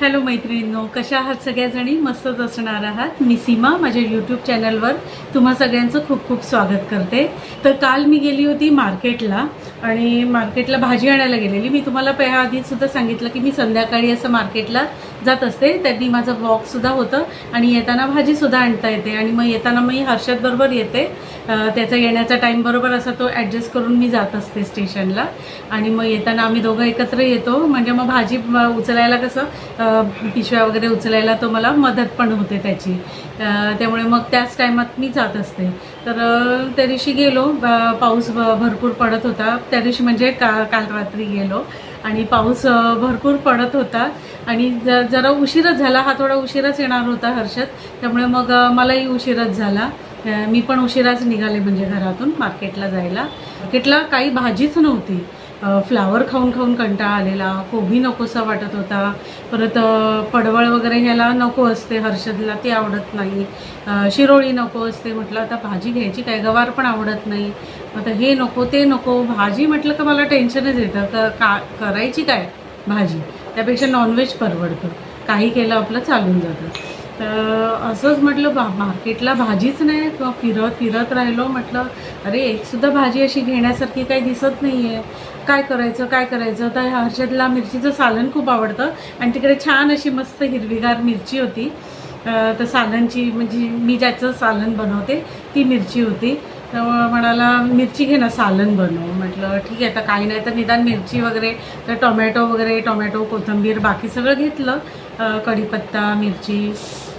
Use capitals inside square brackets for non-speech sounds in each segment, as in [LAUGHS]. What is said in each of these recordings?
Hello मैत्रिणींनो कशा आहात सगळ्याजणी? मस्तच असणार आहात. मी सीमा माझ्या यूट्यूब चॅनलवर तुम्हा सगळ्यांचं खूप खूप स्वागत करते. तर काल मी गेली होती मार्केटला आणि मार्केटला भाजी आणायला गेलेली. मी तुम्हाला पहिल्या आधीसुद्धा सांगितलं की मी संध्याकाळी असं मार्केटला जात असते त्यांनी माझं वॉकसुद्धा होतं आणि येताना भाजीसुद्धा आणता येते आणि मग येताना मी हर्षदबरोबर येते. त्याचा येण्याचा टाईम बरोबर असा तो ॲडजस्ट करून मी जात असते स्टेशनला आणि मग येताना आम्ही दोघं एकत्र येतो. म्हणजे मग भाजी उचलायला कसं पिशव्या वगैरे उचलायला तो मला मदत पण होते त्याची. त्यामुळे मग त्याच टायमात मी जात असते. तर त्या दिवशी गेलो. पाऊस भरपूर पडत होता. त्या दिवशी म्हणजे का काल रात्री गेलो. आणि पाऊस भरपूर पडत होता. आणि ज जरा उशीरच झाला. हा थोडा उशीरच येणार होता हर्षद. त्यामुळे मग मलाही उशीरच झाला. मी पण उशिराच निघाले म्हणजे घरातून मार्केटला जायला. मार्केटला काही भाजीच नव्हती. फ्लावर खाऊन खाऊन कंटाळा आलेला कोबी नकोसा वाटत होता. परत पडवळ वगैरे ह्याला नको असते हर्षदला ते आवडत नाही. शिरोळी नको असते म्हटलं आता भाजी घ्यायची काय? गवार पण आवडत नाही. आता हे नको ते नको. भाजी म्हटलं का मला टेन्शनच येतं. क का करायची काय भाजी? त्यापेक्षा नॉनव्हेज परवडतं. काही केलं आपलं चालून जातं. तर असंच म्हटलं बा मार्केटला भाजीच नाही किंवा फिरत फिरत राहिलो म्हटलं अरे एकसुद्धा भाजी अशी घेण्यासारखी काही दिसत नाही आहे काय करायचं काय करायचं? तर हर्षदला मिरचीचं सालन खूप आवडतं. आणि तिकडे छान अशी मस्त हिरवीगार मिरची होती. तर सालनची म्हणजे मी ज्याचं सालन बनवते ती मिरची होती. तर म्हणाला मिरची घे ना सालन बनव. म्हटलं ठीक आहे आता काही नाही तर निदान मिरची वगैरे तर टोमॅटो वगैरे टोमॅटो कोथिंबीर बाकी सगळं घेतलं. कढीपत्ता मिरची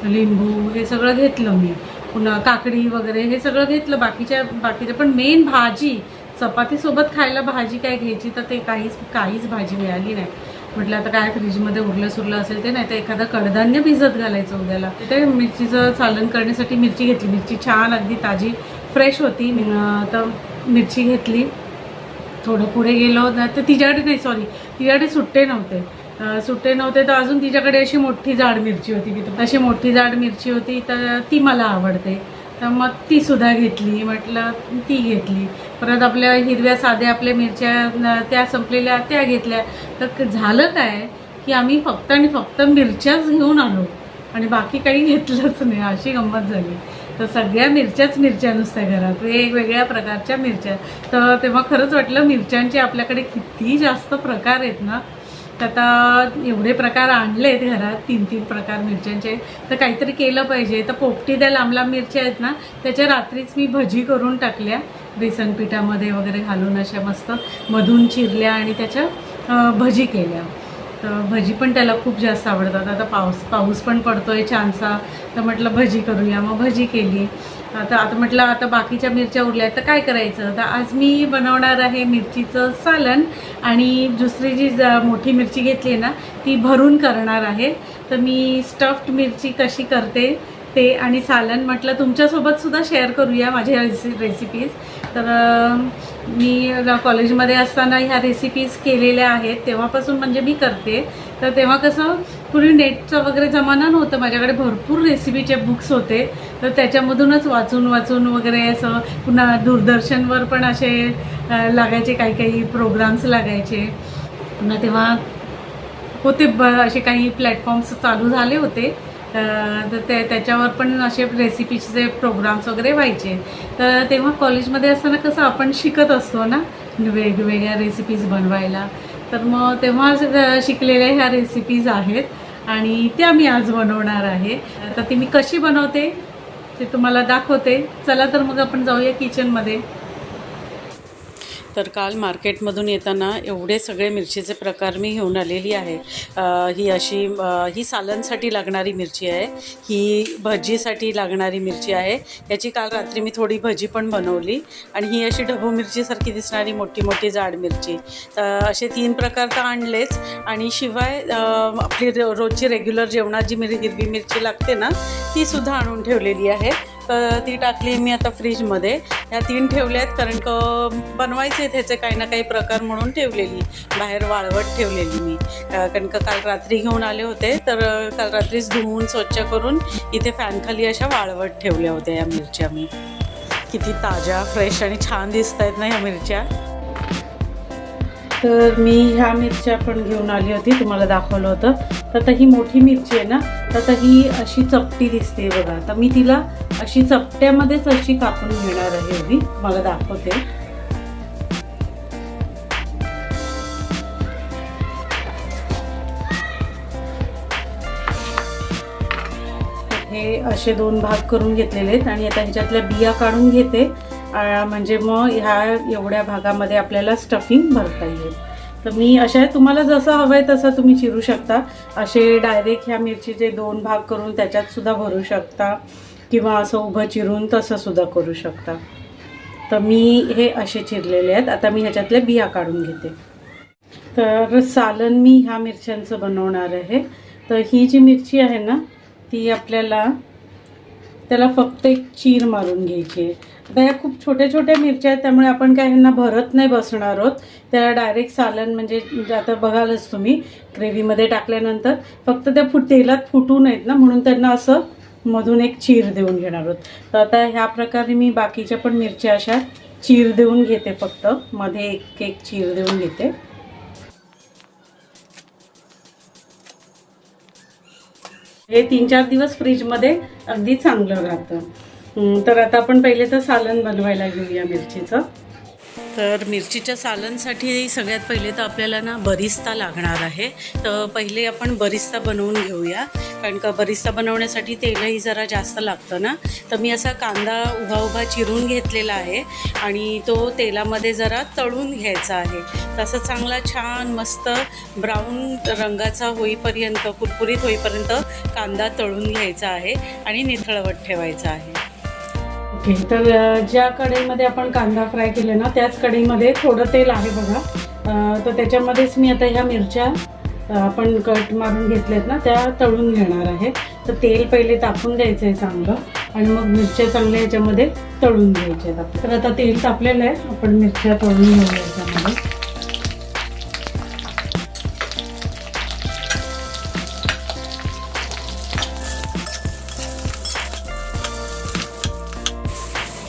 लिंबू हे सगळं घेतलं मी. पुन्हा काकडी वगैरे हे सगळं घेतलं. बाकीच्या बाकीच्या पण मेन भाजी चपातीसोबत खायला भाजी काय घ्यायची तर ते काहीच काहीच भाजी मिळाली नाही. म्हटलं आता काय फ्रीजमध्ये उरलं सुरलं असेल ते नाही तर एखादं कडधान्य भिजत घालायचं उद्याला. ते मिरचीचं चालन करण्यासाठी मिरची घेतली. मिरची छान अगदी ताजी फ्रेश होती. तर मिरची घेतली. थोडं पुढे गेलो. ना तर तिच्याकडे नाही सॉरी तिच्याकडे सुट्टे नव्हते. सुट्टे नव्हते तर अजून तिच्याकडे अशी मोठी जाड मिरची होती. मी अशी मोठी जाड मिरची होती तर ती मला आवडते. तर मग तीसुद्धा घेतली म्हटलं ती घेतली. परत आपल्या हिरव्या साध्या आपल्या मिरच्या त्या संपलेल्या त्या घेतल्या. तर झालं काय? की आम्ही फक्त आणि फक्त मिरच्याच घेऊन आलो. आणि बाकी काही घेतलंच नाही अशी गंमत झाली. तर सगळ्या मिरच्याच मिरच्या नुसत्या घरात वेगवेगळ्या प्रकारच्या मिरच्या. तर तेव्हा खरंच वाटलं मिरच्यांचे आपल्याकडे किती जास्त प्रकार आहेत ना. तर आता एवढे प्रकार आणलेत घरात तीन तीन प्रकार मिरच्यांचे. तर काहीतरी केलं पाहिजे. तर पोपटी त्या लांब लांब मिरच्या आहेत ना त्याच्या रात्रीच मी भजी करून टाकल्या. बेसन पिठामध्ये वगैरे घालून अशा मस्त मधून चिरल्या आणि त्याच्या भजी केल्या. तर भजी पण त्याला खूप जास्त आवडतात. आता पाऊस पाऊस पण पडतो आहे छानसा तर म्हटलं भजी करूया. मग भजी केली. आता आता म्हटलं आता बाकीच्या मिरच्या उरल्या तर काय करायचं? तर आज मी बनवणार आहे मिरचीचं सालन आणि दुसरी जी ज- मोठी मिरची घेतली आहे ना ती भरून करणार आहे. तर मी स्टफ्ड मिरची कशी करते ते आणि सालन म्हटलं तुमच्यासोबतसुद्धा शेअर करूया माझ्या रेसि रेसिपीज तर मी कॉलेजमध्ये असताना ह्या रेसिपीज केलेल्या आहेत. तेव्हापासून म्हणजे मी करते. तर तेव्हा कसं पूर्वी नेटचं वगैरे जमाना नव्हतं. माझ्याकडे भरपूर रेसिपीचे बुक्स होते. तर त्याच्यामधूनच वाचून वाचून वगैरे असं पुन्हा दूरदर्शनवर पण असे लागायचे काही काही प्रोग्राम्स लागायचे. पुन्हा तेव्हा होते ब असे काही प्लॅटफॉर्म्स चालू झाले होते. तर ते त्याच्यावर पण असे रेसिपीचे प्रोग्राम्स वगैरे व्हायचे. तर तेव्हा कॉलेजमध्ये असताना कसं आपण शिकत असतो ना वेगवेगळ्या रेसिपीज बनवायला. तर मग तेव्हा शिकलेल्या ह्या रेसिपीज आहेत आणि त्या मी आज बनवणार आहे. तर ती मी कशी बनवते ते तुम्हाला दाखवते. चला तर मग आपण जाऊया किचनमध्ये तर काल मार्केटमधून येताना एवढे सगळे मिरचीचे प्रकार मी घेऊन आलेली आहे. ही अशी ही सालनसाठी लागणारी मिरची आहे. ही भजीसाठी लागणारी मिरची आहे. याची काल रात्री मी थोडी भजी पण बनवली आणि ही अशी ढबू मिरचीसारखी दिसणारी मोठी मोठी जाड मिरची. तर असे तीन प्रकार तर आणलेच आणि शिवाय आपली रो- रोजची रेग्युलर जेवणात जी मिर हिरवी मिरची लागते ना ती सुद्धा आणून ठेवलेली आहे. तर ती टाकली मी आता फ्रीजमध्ये. ह्या तीन ठेवल्या आहेत कारण क बनवायचे त्याचे काही ना काही प्रकार म्हणून ठेवलेली. बाहेर वाळवट ठेवलेली मी. कारण का काल रात्री घेऊन आले होते तर काल रात्रीच धुवून स्वच्छ करून इथे फॅनखाली अशा वाळवट ठेवल्या होत्या या मिरच्या मी. किती ताज्या फ्रेश आणि छान दिसत आहेत ना ह्या मिरच्या. तर मी ह्या मिरच्या पण घेऊन आली होती तुम्हाला दाखवलं होतं. तर आता ही मोठी मिरची आहे ना तर ही अशी चपटी दिसते बघा. तर मी तिला अशी चपट्यामध्येच अशी कापून घेणार आहे मी. तुम्हाला दाखवते. हे असे दोन भाग करून घेतलेले आहेत आणि आता ह्याच्यातल्या बिया काढून घेते. आ, म्हणजे मग ह्या एवढ्या भागामध्ये आपल्याला स्टफिंग भरता येईल. तर मी अशा तुम्हाला जसं हवं आहे तसं तुम्ही चिरू शकता. असे डायरेक्ट ह्या मिरचीचे दोन भाग करून त्याच्यात सुद्धा भरू शकता. किंवा असं उभं चिरून तसं सुद्धा करू शकता. तर मी हे असे चिरलेले आहेत. आता मी ह्याच्यातल्या बिया काढून घेते. तर सालन मी ह्या मिरच्यांचं बनवणार आहे. तर ही जी मिरची आहे ना ती आपल्याला त्याला फक्त एक चीर मारून घ्यायची आहे. आता या खूप छोट्या छोट्या मिरच्या आहेत त्यामुळे आपण काय ह्यांना भरत नाही बसणार आहोत. त्याला डायरेक्ट सालन म्हणजे आता बघालच तुम्ही ग्रेव्हीमध्ये टाकल्यानंतर फक्त त्या फुट तेलात फुटू नयेत ना म्हणून त्यांना असं मधून एक चीर देऊन घेणार आहोत. तर आता ह्या प्रकारे मी बाकीच्या पण मिरच्या अशा चीर देऊन घेते फक्त. मध्ये एक एक चीर देऊन घेते. हे तीन चार दिवस फ्रीजमध्ये अगदी चांगलं राहतं. तर आता आपण पहिले तर सालन बनवायला घेऊया मिरचीचं. तर मिरचीच्या सालनसाठी सगळ्यात पहिले तर आपल्याला ना बरिस्ता लागणार आहे. तर पहिले आपण बरिस्ता बनवून घेऊया. कारण का बरिस्ता बनवण्यासाठी तेलही जरा जास्त लागतं ना. तर मी असा कांदा उभा उभा चिरून घेतलेला आहे आणि तो तेलामध्ये जरा तळून घ्यायचा आहे. तसं चांगला छान मस्त ब्राऊन रंगाचा होईपर्यंत कुरकुरीत होईपर्यंत कांदा तळून घ्यायचा आहे आणि निथळवत ठेवायचा आहे. ओके तर ज्या कढईमध्ये आपण कांदा फ्राय केले ना त्याच कढईमध्ये थोडं तेल आहे बघा. तर त्याच्यामध्येच मी आता ह्या मिरच्या आपण कट मारून घेतल्यात ना त्या तळून घेणार आहे. तर तेल पहिले तापून द्यायचं आहे चांगलं आणि मग मिरच्या चांगल्या याच्यामध्ये तळून घ्यायच्या आहेत. तर आता तेल तापलेलं आहे आपण मिरच्या तळून घेऊया याच्यामध्ये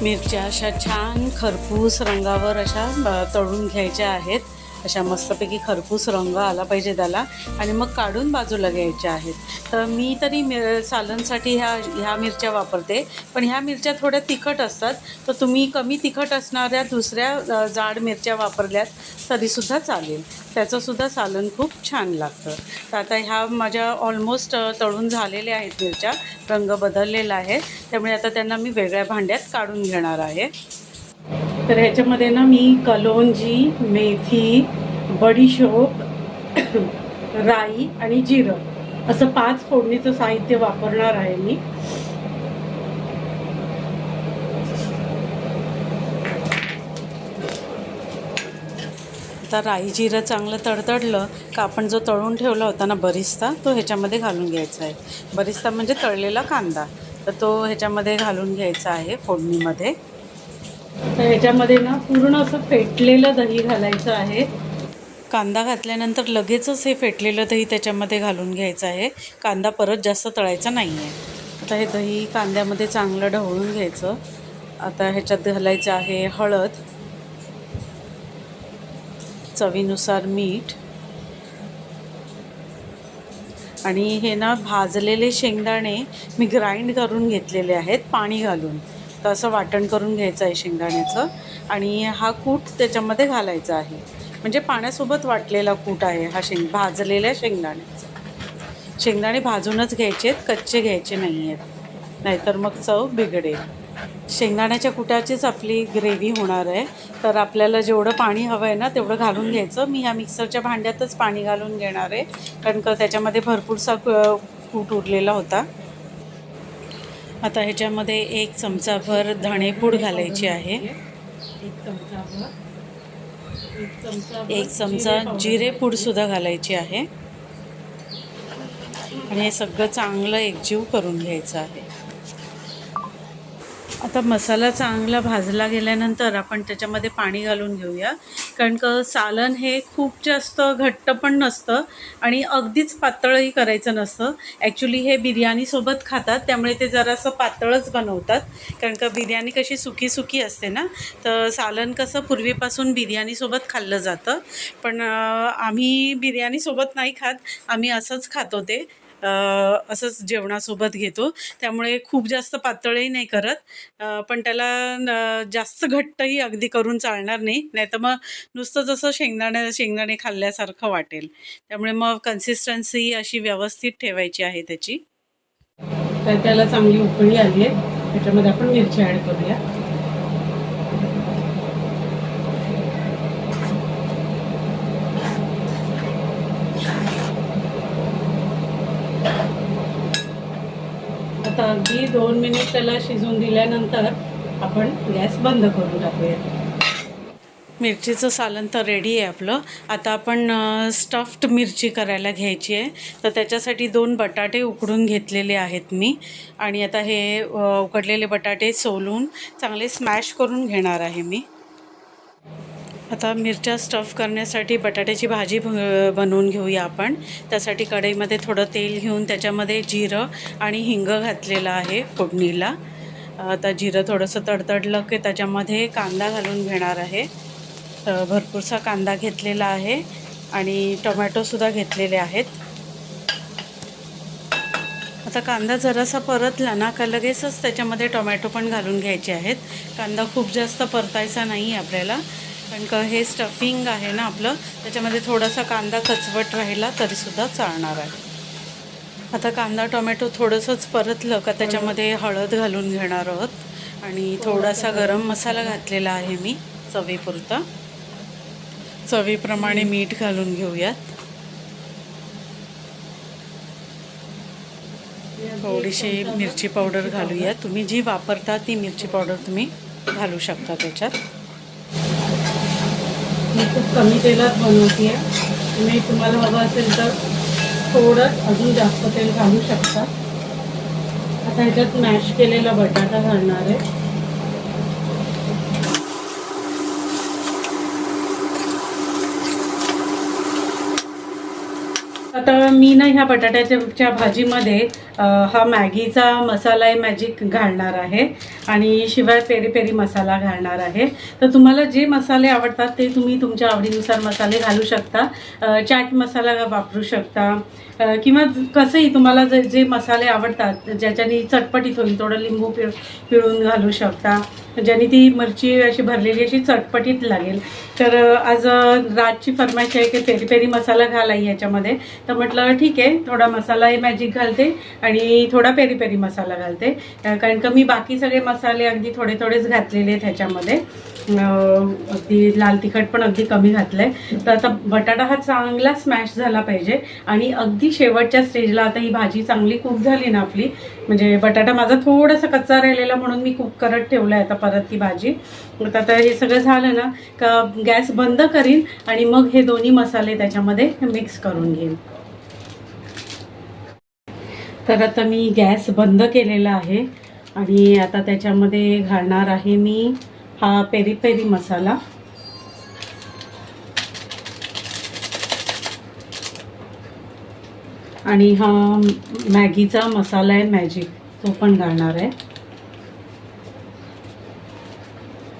मिरच्या अशा छान खरपूस रंगावर अशा तळून घ्यायच्या आहेत. अशा मस्तपैकी खरपूस रंग आला पाहिजे त्याला. आणि मग काढून बाजूला घ्यायच्या आहेत. तर मी तरी मि सालनसाठी ह्या ह्या मिरच्या वापरते. पण ह्या मिरच्या थोड्या तिखट असतात. तर तुम्ही कमी तिखट असणाऱ्या दुसऱ्या जाड मिरच्या वापरल्यात तरीसुद्धा चालेल. त्याचंसुद्धा सालन खूप छान लागतं. तर आता ह्या माझ्या ऑलमोस्ट तळून झालेल्या आहेत मिरच्या. रंग बदललेला आहे. त्यामुळे आता त्यांना मी वेगळ्या भांड्यात काढून घेणार आहे. तर ह्याच्यामध्ये ना मी कलोंजी मेथी बडीशोप [COUGHS] राई आणि जिरं असं पाच फोडणीचं साहित्य वापरणार आहे मी. आता राई जिरं चांगलं तडतडलं का आपण जो तळून ठेवला होता ना बरिस्ता तो ह्याच्यामध्ये घालून घ्यायचा आहे. बरिस्ता म्हणजे तळलेला कांदा तर तो ह्याच्यामध्ये घालून घ्यायचा आहे फोडणीमध्ये. तर ह्याच्यामध्ये ना पूर्ण असं फेटलेलं दही घालायचं आहे. कांदा घातल्यानंतर लगेचच हे फेटलेलं दही त्याच्यामध्ये घालून घ्यायचं आहे. कांदा परत जास्त तळायचा नाही आहे आता हे दही कांद्यामध्ये चांगलं ढवळून घ्यायचं. आता ह्याच्यात घालायचं आहे हळद चवीनुसार मीठ आणि हे ना भाजलेले शेंगदाणे मी ग्राइंड करून घेतलेले आहेत पाणी घालून. तर असं वाटण करून घ्यायचं आहे शेंगदाण्याचं. आणि हा कूट त्याच्यामध्ये घालायचा आहे. म्हणजे पाण्यासोबत वाटलेला कूट आहे हा शेंग भाजलेल्या शेंगदाण्याचा शेंगदाणे भाजूनच घ्यायचे आहेत कच्चे घ्यायचे नाही आहेत. नाहीतर मग चव बिघडेल. शेंगदाण्याच्या कुटाचीच आपली ग्रेव्ही होणार आहे. तर आपल्याला जेवढं पाणी हवं आहे ना तेवढं घालून घ्यायचं. मी ह्या मिक्सरच्या भांड्यातच पाणी घालून घेणार आहे. कारण का त्याच्यामध्ये भरपूरसा क- कूट उरलेला होता. आता ह्याच्यामध्ये एक चमचाभर धणेपूड घालायची आहे. एक एक चमचा जिरेपूडसुद्धा घालायची आहे. आणि हे सगळं चांगलं एकजीव करून घ्यायचं आहे. आता मसाला चांगला भाजला गेल्यानंतर आपण त्याच्यामध्ये पाणी घालून घेऊया. कारण का सालन हे खूप जास्त घट्ट पण नसतं आणि अगदीच पातळही करायचं नसतं. ॲक्च्युली हे बिर्याणीसोबत खातात त्यामुळे ते जरासं पातळच बनवतात. कारण का बिर्याणी कशी सुकी सुकी असते ना तर सालन कसं पूर्वीपासून बिर्याणीसोबत खाल्लं जातं. पण आम्ही बिर्याणीसोबत नाही खात आम्ही असंच खातो ते. असंच जेवणासोबत घेतो. त्यामुळे खूप जास्त पातळही नाही करत. पण त्याला जास्त घट्टही अगदी करून चालणार नाही. नाही तर मग नुसतं जसं शेंगदाणे शेंगदाणे खाल्ल्यासारखं वाटेल. त्यामुळे मग कन्सिस्टन्सी अशी व्यवस्थित ठेवायची आहे त्याची. तर त्याला चांगली उकळी आली आहे. त्याच्यामध्ये आपण मिरची ॲड करूया. दोन मिनिट त्याला शिजून दिल्यानंतर आपण गॅस बंद करून टाकूया मिरचीचं सालन तर रेडी आहे आपलं. आता आपण स्टफ्ड मिरची करायला घ्यायची आहे. तर त्याच्यासाठी दोन बटाटे उकडून घेतलेले आहेत मी. आणि आता हे उकडलेले बटाटे सोलून चांगले स्मॅश करून घेणार आहे मी. आता मिरच्या स्टफ करण्यासाठी बटाट्याची भाजी बनवून घेऊया आपण. त्यासाठी कढईमध्ये थोडं तेल घेऊन त्याच्यामध्ये जिरं आणि हिंग घातलेलं आहे फोडणीला. आता जिरं थोडंसं तडतडलं की त्याच्यामध्ये कांदा घालून घेणार आहे. भरपूरसा कांदा घेतलेला आहे आणि टोमॅटोसुद्धा घेतलेले आहेत. आता कांदा जरासा परतला ना का लगेचच त्याच्यामध्ये टोमॅटो पण घालून घ्यायचे आहेत. कांदा खूप जास्त परतायचा नाही आहे आपल्याला. कारण का हे स्टफिंग आहे ना आपलं त्याच्यामध्ये थोडासा कांदा कचवट राहिला तरीसुद्धा चालणार आहे. आता कांदा टोमॅटो थोडंसंच परतलं का त्याच्यामध्ये हळद घालून घेणार आहोत. आणि थोडासा गरम मसाला घातलेला आहे मी चवीपुरता. चवीप्रमाणे मीठ घालून घेऊयात. थोडीशी मिरची पावडर घालूया तुम्ही जी वापरता ती मिरची पावडर तुम्ही घालू शकता त्याच्यात. मी खूप कमी तेलात बनवते आहे. तुम्ही तुम्हाला हवं असेल तर थोडं अजून जास्त तेल घालू शकता. आता ह्याच्यात मॅश केलेला बटाटा घालणार आहे. आता मी ना ह्या बटाट्याच्या भाजीमध्ये हा मॅगीचा मसाला आहे मॅजिक घालणार आहे. आणि शिवाय पेरी पेरी मसाला घालणार आहे. तर तुम्हाला जे मसाले आवडतात ते तुम्ही तुमच्या आवडीनुसार मसाले घालू शकता. चाट मसाला वापरू शकता. किंवा कसंही तुम्हाला जे जे मसाले आवडतात ज्याच्याने चटपटीत होईल थोडं लिंबू पिळ पिळून घालू शकता. ज्याने ती मिरची अशी भरलेली अशी चटपटीत लागेल. तर आज रातची फरमाईश आहे की पेरी पेरी मसाला घालाय याच्यामध्ये. तर म्हटलं ठीक आहे थोडा मसाला हे मॅजिक घालते आणि आणि थोडा पेरी पेरी मसाला घालते. कारण का मी बाकी सगळे मसाले अगदी थोडे थोडेच घातलेले आहेत ह्याच्यामध्ये. अगदी लाल तिखट पण अगदी कमी घातलंय. तर आता बटाटा हा चांगला स्मॅश झाला पाहिजे. आणि अगदी शेवटच्या स्टेजला आता ही भाजी चांगली कुक झाली ना आपली. म्हणजे बटाटा माझा थोडासा कच्चा राहिलेला म्हणून मी कुक करत ठेवला आहे आता परत ती भाजी. तर आता हे सगळं झालं ना का गॅस बंद करीन आणि मग हे दोन्ही मसाले त्याच्यामध्ये मिक्स करून घेईन. तर आता मी गॅस बंद केलेला आहे आणि आता त्याच्यामध्ये घालणार आहे मी हा पेरी पेरी मसाला. आणि हा मॅगीचा मसाला आहे मॅजिक तो पण घालणार आहे.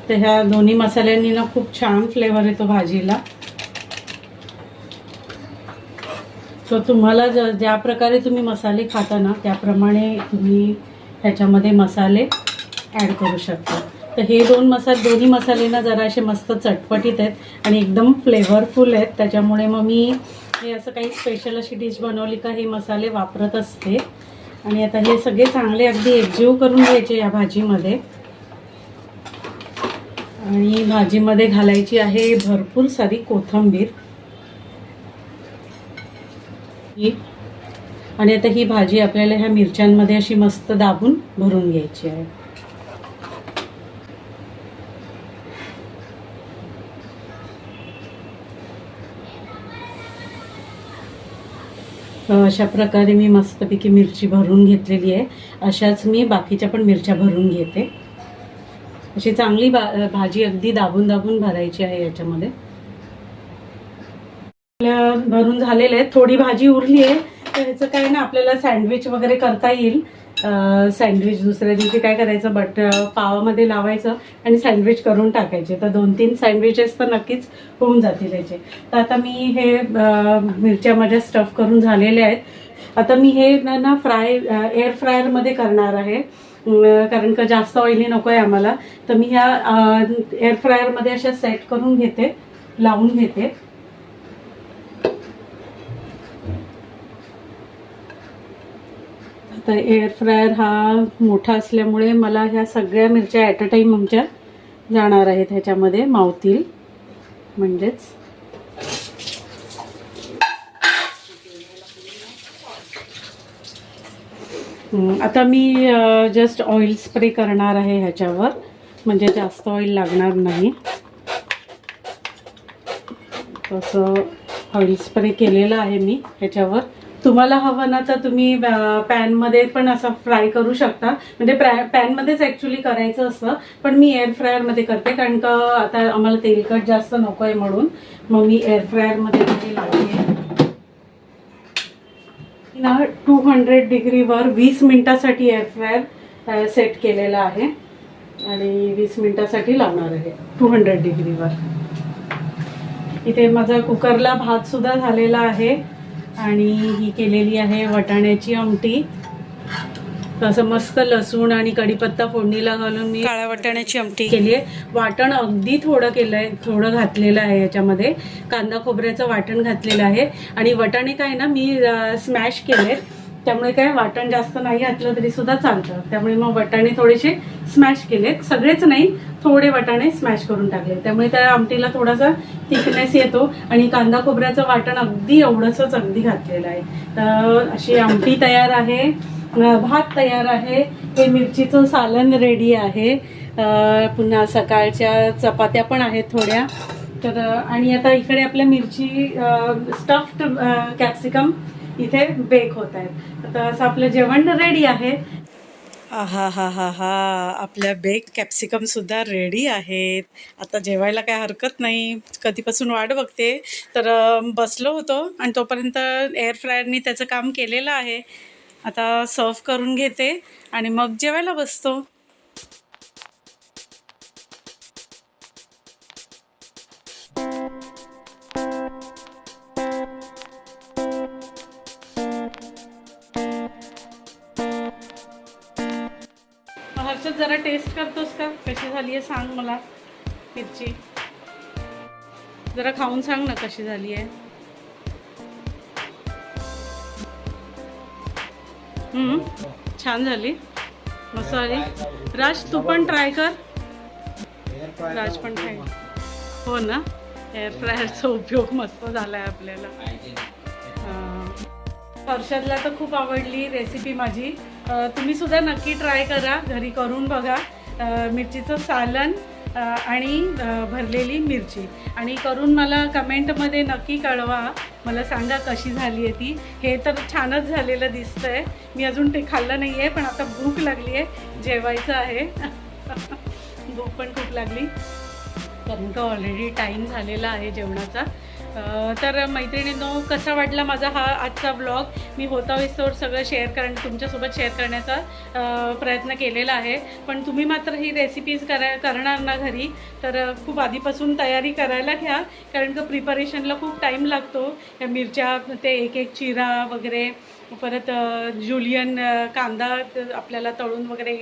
तर ह्या दोन्ही मसाल्यांनी ना खूप छान फ्लेवर येतो भाजीला. सो तुम्हाला ज ज्या प्रकारे तुम्ही मसाले खाता ना त्याप्रमाणे तुम्ही ह्याच्यामध्ये मसाले ॲड करू शकता. तर हे दोन मसाले दोन्ही मसाले ना जरा असे मस्त चटपटीत आहेत आणि एकदम फ्लेवरफुल आहेत. त्याच्यामुळे मग मी हे असं काही स्पेशल अशी डिश बनवली का हे मसाले वापरत असते. आणि आता हे सगळे चांगले अगदी एकजीव करून घ्यायचे या भाजीमध्ये. आणि भाजीमध्ये घालायची आहे भरपूर सारी कोथिंबीर. ही आणि आता ही भाजी आपल्याला ह्या मिरच्यांमध्ये अशी मस्त दाबून भरून घ्यायची आहे. अशा प्रकारे मी मस्तपैकी मिरची भरून घेतलेली आहे. अशाच मी बाकीच्या पण मिरच्या भरून घेते. अशी चांगली बा भाजी अगदी दाबून दाबून भरायची आहे याच्यामध्ये. भरून झालेले आहेत. थोडी भाजी उरली आहे. तर ह्याचं काय ना आपल्याला सँडविच वगैरे करता येईल. सँडविच दुसऱ्या दिवशी काय करायचं बट पावामध्ये लावायचं आणि सँडविच करून टाकायचे. तर दोन तीन सँडविचेस तर नक्कीच होऊन जातील याचे. तर आता मी हे मिरच्या माझ्या स्टफ करून झालेल्या आहेत. आता मी हे ना ना फ्राय एअर फ्रायरमध्ये करणार आहे. कारण का जास्त ऑइली नको आहे आम्हाला. तर मी ह्या एअर फ्रायरमध्ये अशा सेट करून घेते लावून घेते. तर एअर फ्रायर हा मोठा असल्यामुळे मला ह्या सगळ्या मिरच्या ॲट अ टाईम आमच्या जाणार आहेत ह्याच्यामध्ये मावतील. म्हणजेच आता मी जस्ट ऑइल स्प्रे करणार आहे ह्याच्यावर. म्हणजे जास्त ऑइल लागणार नाही. तसं ऑइल स्प्रे केलेलं आहे मी ह्याच्यावर. तुम्हाला हवं ना तर तुम्ही पॅनमध्ये पण असं फ्राय करू शकता. म्हणजे पॅनमध्येच ॲक्च्युली करायचं असतं पण मी एअर फ्रायरमध्ये करते कारण का आता आम्हाला तेलकट जास्त नको आहे म्हणून. मग मी एअर फ्रायरमध्ये ते लावते. ना टू हंड्रेड डिग्रीवर वीस मिनिटासाठी एअर फ्रायर सेट केलेला आहे. आणि वीस मिनिटासाठी लावणार आहे टू हंड्रेड डिग्रीवर इथे माझा कुकरला भात सुद्धा झालेला आहे. आणि ही केलेली आहे वटाण्याची आमटी. असं मस्त लसूण आणि कढीपत्ता फोडणीला घालून मी काळ्या वाटाण्याची आमटी. केली आहे वाटण अगदी थोडं केलं आहे थोडं घातलेलं आहे याच्यामध्ये. कांदा खोबऱ्याचं वाटण घातलेलं आहे. आणि वटाणे काय ना मी स्मॅश केलेत त्यामुळे काय वाटण जास्त नाही घातलं तरी सुद्धा चालतं. त्यामुळे मग वटाणे थोडेसे स्मॅश केलेत. सगळेच नाही थोडे वटाणे स्मॅश करून टाकले त्यामुळे त्या आमटीला थोडासा थिकनेस येतो आणि कांदा खोबऱ्याचं वाटण अगदी एवढंसंच अगदी घातलेलं आहे. तर अशी आमटी तयार आहे भात तयार आहे हे मिरचीचं सालन रेडी आहे. पुन्हा सकाळच्या चपात्या पण आहेत थोड्या. तर आणि आता इकडे आपल्या मिरची स्टफ्ड कॅप्सिकम इथे बेक होत आहेत. तर असं आपलं जेवण रेडी आहे. हा हा हा हा. आपल्या बेक कॅप्सिकम सुद्धा रेडी आहेत. आता जेवायला काय हरकत नाही. कधीपासून वाट बघते. तर बसलो होतो आणि तोपर्यंत एअर फ्रायरनी त्याचं काम केलेलं आहे. आता सर्व करून घेते आणि मग जेवायला बसतो. जरा टेस्ट करतोस का? कशी झाली आहे सांग मला मिरची. जरा खाऊन सांग ना कशी झाली आहे. हम्म, छान झाली. मस्त झाली राज तू पण ट्राय कर. राज पण ट्राय हो ना? एअर फ्रायरचा उपयोग मस्त झाला आहे आपल्याला. हर्षदला तर खूप आवडली रेसिपी माझी. तुम्ही सुद्धा नक्की ट्राय करा घरी करून बघा. मिरचीचं सालन आणि भरलेली मिरची. आणि करून मला कमेंटमध्ये नक्की कळवा. मला सांगा कशी झाली आहे ती. हे तर छानच झालेलं दिसतं आहे मी अजून ते खाल्लं नाही आहे पण आता भूक लागली आहे. जेवायचं आहे. [LAUGHS] भूक पण खूप लागली. कारण का ऑलरेडी टाईम झालेला आहे जेवणाचा. तर मैत्रिणींनो कसा वाटला माझा हा आजचा ब्लॉग मी होता विस्तोर सगळं शेअर करण तुमच्यासोबत शेअर करण्याचा प्रयत्न केलेला आहे. पण तुम्ही मात्र ही रेसिपीज करा करणार ना घरी. तर खूप आधीपासून तयारी करायला घ्या. कारण का प्रिपरेशनला खूप टाईम लागतो. या मिरच्या ते एक एक चिरा वगैरे परत ज्युलियन जुलियन कांदा आपल्याला तळून वगैरे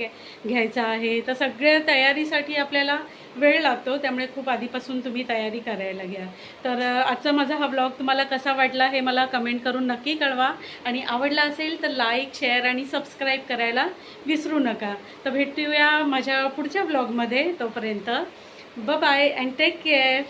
घ्यायचा आहे. तर सगळ्या तयारीसाठी आपल्याला वेळ लागतो त्यामुळे खूप आधीपासून तुम्ही तयारी करायला घ्या. तर आजचा माझा हा ब्लॉग तुम्हाला कसा वाटला हे मला कमेंट करून नक्की कळवा. आणि आवडला असेल तर लाईक शेअर आणि सबस्क्राईब करायला विसरू नका. तर भेटूया माझ्या पुढच्या ब्लॉगमध्ये तोपर्यंत. ब बाय अँड टेक केअर